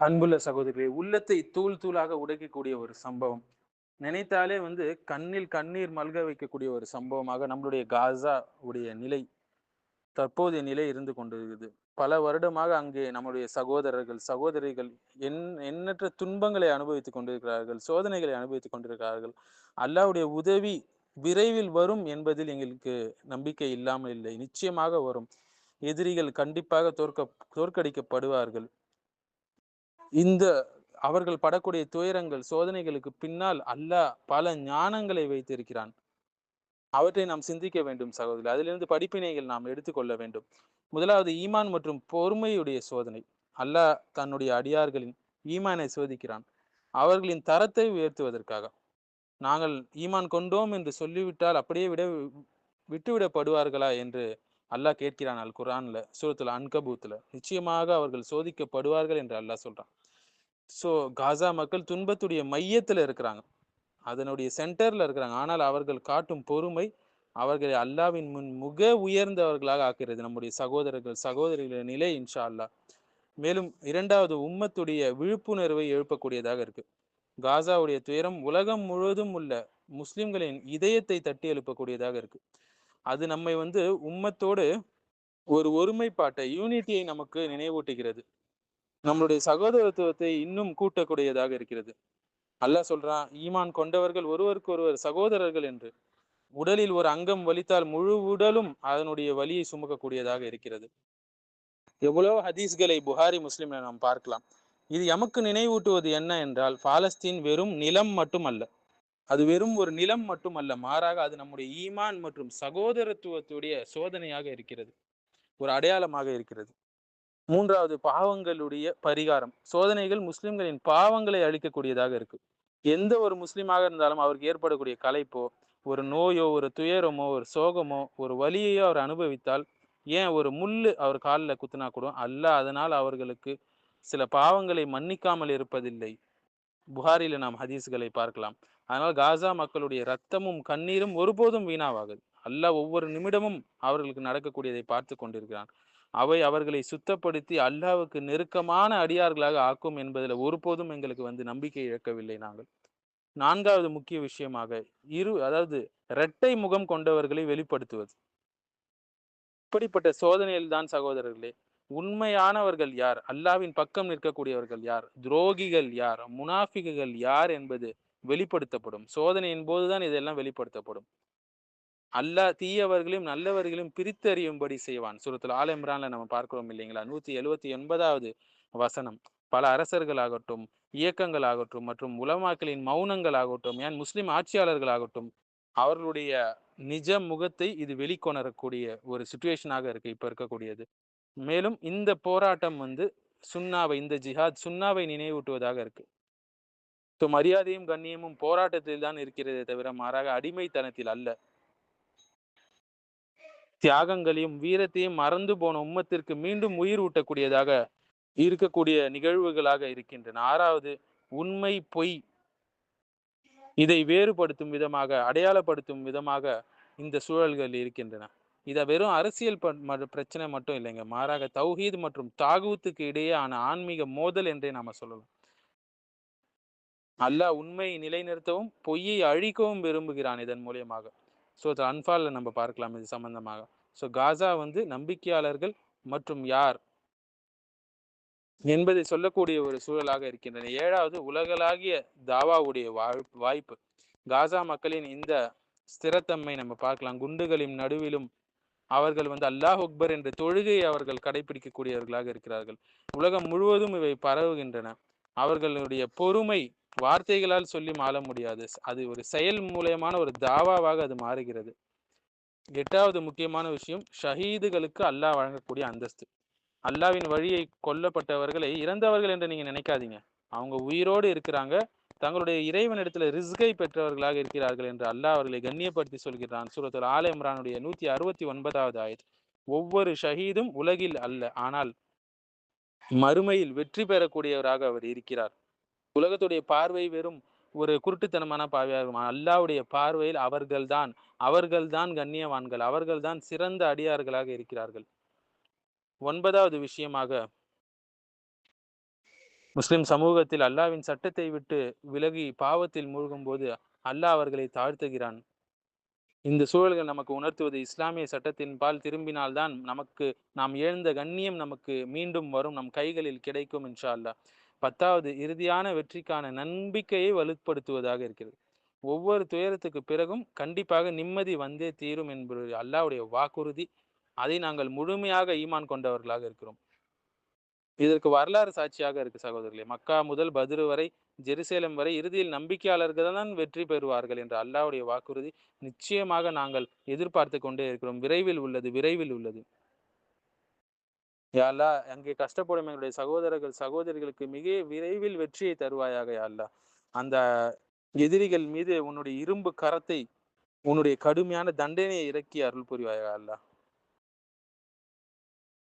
அன்புள்ள சகோதரிகளே உள்ளத்தை தூள் தூளாக உடைக்கக்கூடிய ஒரு சம்பவம். நினைத்தாலே வந்து கண்ணில் கண்ணீர் மல்க வைக்கக்கூடிய ஒரு சம்பவமாக நம்மளுடைய காசா உடைய நிலை தற்போதைய நிலை இருந்து கொண்டிருக்குது. பல வருடமாக அங்கே நம்முடைய சகோதரர்கள் சகோதரிகள் எண் எண்ணற்ற துன்பங்களை அனுபவித்துக் கொண்டிருக்கிறார்கள் சோதனைகளை அனுபவித்துக் கொண்டிருக்கிறார்கள். அல்லாவுடைய உதவி விரைவில் வரும் என்பதில் எங்களுக்கு நம்பிக்கை இல்லாமல் இல்லை. நிச்சயமாக வரும். எதிரிகள் கண்டிப்பாக தோற்க தோற்கடிக்கப்படுவார்கள். இந்த அவர்கள் படக்கூடிய துயரங்கள் சோதனைகளுக்கு பின்னால் அல்லாஹ் பல ஞானங்களை வைத்திருக்கிறான். அவற்றை நாம் சிந்திக்க வேண்டும் சகோதரி. அதிலிருந்து படிப்பினைகள் நாம் எடுத்துக்கொள்ள வேண்டும். முதலாவது ஈமான் மற்றும் பொறுமையுடைய சோதனை. அல்லாஹ் தன்னுடைய அடியார்களின் ஈமானை சோதிக்கிறான். அவர்களின் தரத்தை உயர்த்துவதற்காக. நாங்கள் ஈமான் கொண்டோம் என்று சொல்லிவிட்டால் அப்படியே விட விட்டுவிடப்படுவார்களா என்று அல்லாஹ் கேட்கிறான் அல் குரான்ல சூரத்துல அன்கபூத்துல. நிச்சயமாக அவர்கள் சோதிக்கப்படுவார்கள் என்று அல்லாஹ் சொல்றான். ஸோ காசா மக்கள் துன்பத்துடைய மையத்துல இருக்கிறாங்க. அதனுடைய சென்டர்ல இருக்கிறாங்க. ஆனால் அவர்கள் காட்டும் பொறுமை அவர்களை அல்லாவின் முன் முக உயர்ந்தவர்களாக ஆக்குகிறது. நம்முடைய சகோதரர்கள் சகோதரிகளின் நிலை இன்ஷா அல்லாஹ் மேலும் இரண்டாவது உம்மத்துடைய விழிப்புணர்வை எழுப்பக்கூடியதாக இருக்கு. காசாவுடைய துயரம் உலகம் முழுவதும் உள்ள முஸ்லிம்களின் இதயத்தை தட்டி எழுப்பக்கூடியதாக இருக்கு. அது நம்மை வந்து உம்மத்தோடு ஒரு ஒருமைப்பாட்டை யூனிட்டியை நமக்கு நினைவூட்டுகிறது. நம்மளுடைய சகோதரத்துவத்தை இன்னும் கூட்டக்கூடியதாக இருக்கிறது. அல்லாஹ் சொல்றான் ஈமான் கொண்டவர்கள் ஒருவருக்கு ஒருவர் சகோதரர்கள் என்று. உடலில் ஒரு அங்கம் வலித்தால் முழு உடலும் அதனுடைய வலியை சுமக்கக்கூடியதாக இருக்கிறது. எவ்வளவு ஹதீஸ்களை புகாரி முஸ்லிம்ல நாம் பார்க்கலாம். இது எமக்கு நினைவூட்டுவது என்ன என்றால் பாலஸ்தீன் வெறும் நிலம் மட்டும் அல்ல அது வெறும் ஒரு நிலம் மட்டும் அல்ல மாறாக அது நம்முடைய ஈமான் மற்றும் சகோதரத்துவத்துடைய சோதனையாக இருக்கிறது. ஒரு அடையாளமாக இருக்கிறது. மூன்றாவது பாவங்களுடைய பரிகாரம். சோதனைகள் முஸ்லிம்களின் பாவங்களை அழிக்கக்கூடியதாக இருக்கு. எந்த ஒரு முஸ்லீமாக இருந்தாலும் அவருக்கு ஏற்படக்கூடிய கலைப்போ ஒரு நோயோ ஒரு துயரமோ ஒரு சோகமோ ஒரு வலியையோ அவர் அனுபவித்தால் ஏன் ஒரு முள்ளு அவர் காலில் குத்துனா கூட அல்ல அதனால் அவர்களுக்கு சில பாவங்களை மன்னிக்காமல் இருப்பதில்லை. புகாரில நாம் ஹதீஸ்களை பார்க்கலாம். அதனால் காசா மக்களுடைய ரத்தமும் கண்ணீரும் ஒருபோதும் வீணாவாகுது. அல்லாஹ் ஒவ்வொரு நிமிடமும் அவர்களுக்கு நடக்கக்கூடியதை பார்த்து கொண்டிருக்கிறான். அவை அவர்களை சுத்தப்படுத்தி அல்லாவுக்கு நெருக்கமான அடியார்களாக ஆக்கும் என்பதில் ஒருபோதும் எங்களுக்கு வந்து நம்பிக்கை இழக்கவில்லை நாங்கள். நான்காவது முக்கிய விஷயமாக இரு அதாவது இரட்டை முகம் கொண்டவர்களை வெளிப்படுத்துவது. இப்படிப்பட்ட சோதனையில் தான் சகோதரர்களே உண்மையானவர்கள் யார்? அல்லாவின் பக்கம் நிற்கக்கூடியவர்கள் யார்? துரோகிகள் யார்? முனாஃபிகுகள் யார் என்பது வெளிப்படுத்தப்படும். சோதனையின் போதுதான் இதெல்லாம் வெளிப்படுத்தப்படும். அல்லாஹ் தீயவர்களையும் நல்லவர்களையும் பிரித்தறியும்படி செய்வான். சுரத்தில் ஆல இம்ரான்ல நம்ம பார்க்கிறோம் இல்லைங்களா? நூத்தி எழுவத்தி எண்பதாவது வசனம். பல அரசர்களாகட்டும் இயக்கங்களாகட்டும் மற்றும் உலமாக்களின் மௌனங்களாகட்டும் ஏன் முஸ்லிம் ஆட்சியாளர்களாகட்டும் அவர்களுடைய நிஜ முகத்தை இது வெளிக்கொணரக்கூடிய ஒரு சுச்சுவேஷனாக இருக்கு இப்ப இருக்கக்கூடியது. மேலும் இந்த போராட்டம் வந்து சுண்ணாவை இந்த ஜிஹாத் சுண்ணாவை நினைவூட்டுவதாக இருக்கு. ஸோ மரியாதையும் கண்ணியமும் போராட்டத்தில் தான் இருக்கிறதே தவிர மாறாக அடிமைத்தனத்தில் அல்ல. தியாகங்களையும் வீரத்தையும் மறந்து போன உம்மத்திற்கு மீண்டும் உயிர் ஊட்டக்கூடியதாக இருக்கக்கூடிய நிகழ்வுகளாக இருக்கின்றன. ஆறாவது உண்மை பொய். இதை வேறுபடுத்தும் விதமாக அடையாளப்படுத்தும் விதமாக இந்த சூழல்கள் இருக்கின்றன. இதை வெறும் அரசியல் பிரச்சனை மட்டும் இல்லைங்க. மாறாக தௌஹீத் மற்றும் தாகூத்துக்கு இடையேயான ஆன்மீக மோதல் என்றே நாம சொல்லலாம். அல்லாஹ் உண்மையை நிலைநிறுத்தவும் பொய்யை அழிக்கவும் விரும்புகிறான் இதன் மூலியமாக. ஸோ அன்பால்ல நம்ம பார்க்கலாம் இது சம்பந்தமாக. ஸோ காசா வந்து நம்பிக்கையாளர்கள் மற்றும் யார் என்பதை சொல்லக்கூடிய ஒரு சூழலாக இருக்கின்றன. ஏழாவது உலகளாகிய தாவாவுடைய வாய்ப்பு. காசா மக்களின் இந்த ஸ்திரத்தன்மை நம்ம பார்க்கலாம். குண்டுகளின் நடுவிலும் அவர்கள் வந்து அல்லாஹ் அக்பர் என்ற தொழுகையை அவர்கள் கடைபிடிக்கக்கூடியவர்களாக இருக்கிறார்கள். உலகம் முழுவதும் இவை பரவுகின்றன. அவர்களுடைய பொறுமை வார்த்தைகளால் சொல்லி மாற முடியாது. அது ஒரு செயல் மூலியமான ஒரு தாவாவாக அது மாறுகிறது. எட்டாவது முக்கியமான விஷயம் ஷஹீதுகளுக்கு அல்லாஹ் வழங்கக்கூடிய அந்தஸ்து. அல்லாவின் வழியை கொல்லப்பட்டவர்களை இறந்தவர்கள் என்று நீங்க நினைக்காதீங்க. அவங்க உயிரோடு இருக்கிறாங்க. தங்களுடைய இறைவனிடத்துல ரிஸ்கை பெற்றவர்களாக இருக்கிறார்கள் என்று அல்லாஹ் அவர்களை கண்ணியப்படுத்தி சொல்கிறான். சூரத்தில் ஆல இம்ரானுடைய நூத்தி அறுபத்தி ஒன்பதாவது ஆயத். ஒவ்வொரு ஷஹீதும் உலகில் அல்ல. ஆனால் மறுமையில் வெற்றி பெறக்கூடியவராக அவர் இருக்கிறார். உலகத்துடைய பார்வை வெறும் ஒரு குருட்டுத்தனமான பார்வையாக அல்லாவுடைய பார்வையில் அவர்கள்தான் அவர்கள்தான் கண்ணியவான்கள் அவர்கள்தான் சிறந்த அடியார்களாக இருக்கிறார்கள். ஒன்பதாவது விஷயமாக முஸ்லிம் சமூகத்தில் அல்லாவின் சட்டத்தை விட்டு விலகி பாவத்தில் மூழ்கும் போது அல்லாஹ் அவர்களை தாழ்த்துகிறான். இந்த சூழல்கள் நமக்கு உணர்த்துவது இஸ்லாமிய சட்டத்தின் பால் திரும்பினால்தான் நமக்கு நாம் எழுந்த கண்ணியம் நமக்கு மீண்டும் வரும் நம் கைகளில் கிடைக்கும் இன்ஷா அல்லாஹ். பத்தாவது இறுதியான வெற்றிக்கான நம்பிக்கையை வலுப்படுத்துவதாக இருக்கிறது. ஒவ்வொரு துயரத்துக்கு பிறகும் கண்டிப்பாக நிம்மதி வந்தே தீரும் என்பது அல்லாவுடைய வாக்குறுதி. அதை நாங்கள் முழுமையாக ஈமான் கொண்டவர்களாக இருக்கிறோம். இதற்கு வரலாறு சாட்சியாக இருக்கு சகோதரர்களே. மக்கா முதல் பதிரு வரை ஜெருசேலம் வரை இறுதியில் நம்பிக்கையாளர்கள் தான் வெற்றி பெறுவார்கள் என்ற அல்லாவுடைய வாக்குறுதி நிச்சயமாக நாங்கள் எதிர்பார்த்து கொண்டே இருக்கிறோம். விரைவில் உள்ளது விரைவில் உள்ளது. யாழ்லா அங்கே கஷ்டப்படும் எங்களுடைய சகோதரர்கள் சகோதரிகளுக்கு மிக விரைவில் வெற்றியை தருவாயாக யாழ்லா அந்த எதிரிகள் மீது உன்னுடைய இரும்பு கரத்தை உன்னுடைய கடுமையான தண்டனையை இறக்கி அருள் புரிவாயாக அல்லா.